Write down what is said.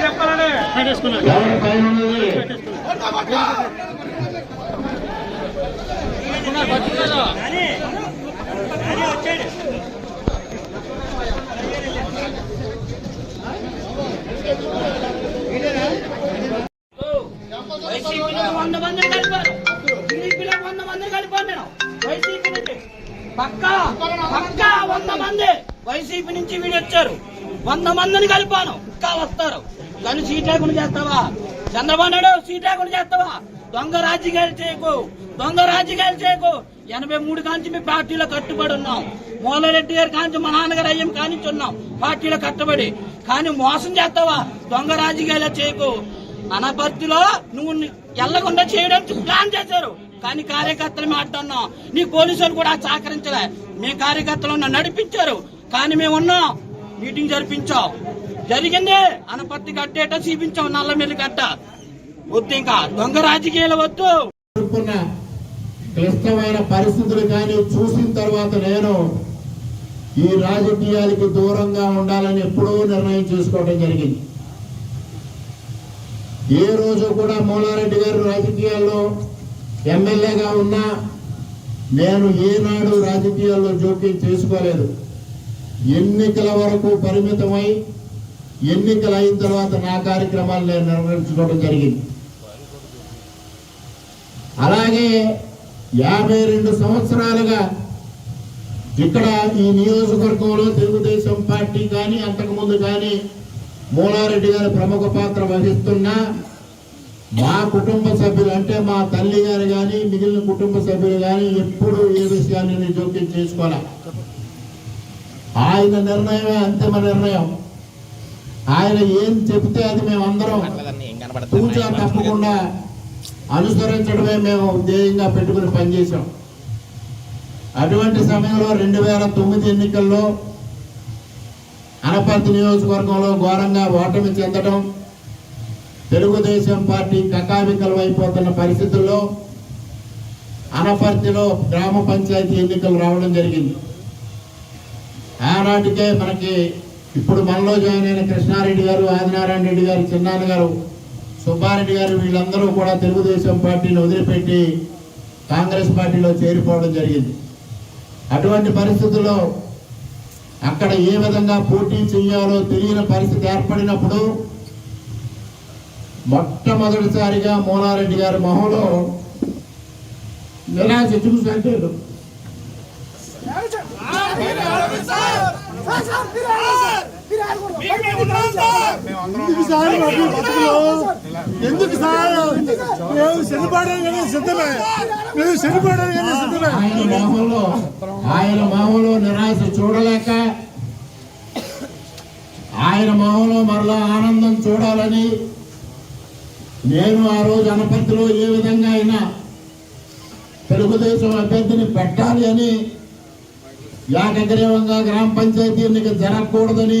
చెప్పాలని వంద కలిపారు టీడీపీలో వంద కలిపాను నేను వైసీపీ నుంచి పక్కా పక్కా వంద మంది వైసీపీ నుంచి వీడు వచ్చారు వంద మందిని కలిపాను ఇంకా వస్తారు కానీ సీటాకుని చేస్తావా చంద్రబాబు నాయుడు సీట్ చేస్తావా దొంగ రాజకీయాలు చేయకు దొంగ రాజకీయాలు చేయకు ఎనభై మూడు కాంచి మీ పార్టీలో కట్టుబడి ఉన్నాం మూలారెడ్డి గారి కాంచి మా నాన్నగారు అయ్యం కానించి ఉన్నాం పార్టీలో కట్టుబడి కానీ మోసం చేస్తావా? దొంగ రాజకీయాలు చేయకు. అనపర్తిలో నువ్వు ఎల్లకుండా చేయడానికి ప్లాన్ చేశారు. కానీ కార్యకర్తలు మాట్లాడినాం నీ పోలీసులు కూడా సహకరించలే. మీ కార్యకర్తలు నడిపించారు. కానీ మేము ఉన్నాం మీటింగ్ జరిపించాం. జరిగింది. అనపర్తి కట్టేట చూపించాం నల్లమెల్లి కట్ట వద్దు ఇంకా. దొంగ రాజకీయాలు వద్దు. క్లిష్టమైన పరిస్థితులు కానీ చూసిన తర్వాత నేను ఈ రాజకీయాలకి దూరంగా ఉండాలని ఎప్పుడూ నిర్ణయం చేసుకోవడం జరిగింది. ఏ రోజు కూడా మోలారెడ్డి గారు రాజకీయాల్లో ఎమ్మెల్యేగా ఉన్నా నేను ఏనాడు రాజకీయాల్లో జోక్యం చేసుకోలేదు. ఎన్నికల వరకు పరిమితమై ఎన్నికలు అయిన తర్వాత నా కార్యక్రమాలు నేను నిర్వహించుకోవడం జరిగింది. అలాగే యాభై రెండు సంవత్సరాలుగా ఇక్కడ ఈ నియోజకవర్గంలో తెలుగుదేశం పార్టీ కానీ అంతకుముందు కానీ మూలారెడ్డి గారు ప్రముఖ పాత్ర వహిస్తున్న మా కుటుంబ సభ్యులు అంటే మా తల్లి గారు కానీ మిగిలిన కుటుంబ సభ్యులు కానీ ఎప్పుడు ఏ విషయాన్ని నేను జోక్యం చేసుకోలే ఆయన నిర్ణయమే అంతిమ నిర్ణయం. ఆయన ఏం చెబితే అది మేమందరం తూచా తప్పకుండా అనుసరించడమే మేము ధ్యేయంగా పెట్టుకుని పనిచేశాం. అటువంటి సమయంలో రెండు వేల తొమ్మిది ఎన్నికల్లో అనపర్తి నియోజకవర్గంలో ఘోరంగా ఓటమి చెందడం తెలుగుదేశం పార్టీ కకావికలం అయిపోతున్న పరిస్థితుల్లో అనపర్తిలో గ్రామ పంచాయతీ ఎన్నికలు రావడం జరిగింది. ఆనాటికే మనకి ఇప్పుడు మనలో జాయిన్ అయిన కృష్ణారెడ్డి గారు ఆదినారాయణ రెడ్డి గారు చిన్నాన్న గారు సుబ్బారెడ్డి గారు వీళ్ళందరూ కూడా తెలుగుదేశం పార్టీని వదిలిపెట్టి కాంగ్రెస్ పార్టీలో చేరిపోవడం జరిగింది. అటువంటి పరిస్థితుల్లో అక్కడ ఏ విధంగా పోటీ చేయాలో తెలియని పరిస్థితి ఏర్పడినప్పుడు మొట్టమొదటిసారిగా మోనారెడ్డి గారి మొహంలో నిరాశ చూసంటే ఎందుకు సార్ ఎందుకు సార్ మేము చనిపోవడానికి కానీ సిద్ధమే. మేము చనిపోవడానికి కానీ సిద్ధమే. ఆయన మొహంలో ఆయన మొహంలో నిరాశ చూడలేక ఆయన మొహంలో మరలా ఆనందం చూడాలని నేను ఆ రోజు అనపర్తిలో ఏ విధంగా అయినా తెలుగుదేశం అభ్యర్థిని పెట్టాలి అని ఏకగ్రీవంగా గ్రామ పంచాయతీ ఎన్నిక జరగకూడదని